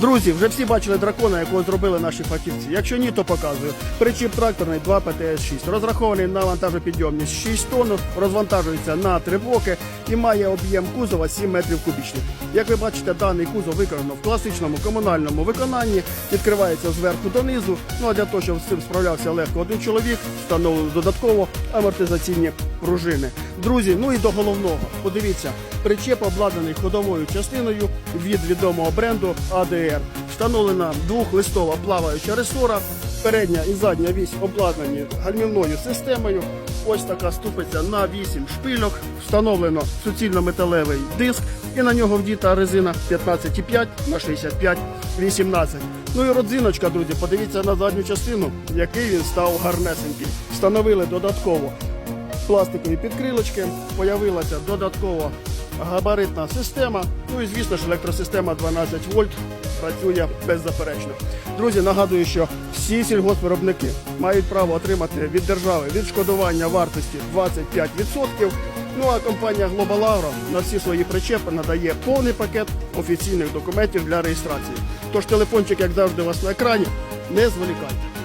Друзі, вже всі бачили дракона, якого зробили наші фахівці. Якщо ні, то показую. Причіп тракторний 2 ПТС-6, розрахований на вантажопідйомність 6 тонн, розвантажується на три блоки і має об'єм кузова 7 метрів кубічних. Як ви бачите, даний кузов виконано в класичному комунальному виконанні, відкривається зверху донизу. Ну а для того, щоб з цим справлявся легко один чоловік, встановлено додатково амортизаційні пружини. Друзі, ну і до головного. Подивіться, причеп обладнаний ходовою частиною від відомого бренду ADR. Встановлена двохлистова плаваюча ресора. Передня і задня вісь обладнані гальмівною системою. Ось така ступиця на 8 шпильок. Встановлено суцільно-металевий диск і на нього вдіта резина 15,5 на 65 18. Ну і родзиночка, друзі, подивіться на задню частину, який він став гарнесенький. Встановили додатково пластикові підкрилочки, появилася додатково габаритна система. Ну і звісно ж електросистема 12 вольт працює беззаперечно. Друзі, нагадую, що всі сільгоспвиробники мають право отримати від держави відшкодування вартості 25%. Ну а компанія Global Agro на всі свої причепи надає повний пакет офіційних документів для реєстрації. Тож телефончик, як завжди, у вас на екрані. Не зволікайте.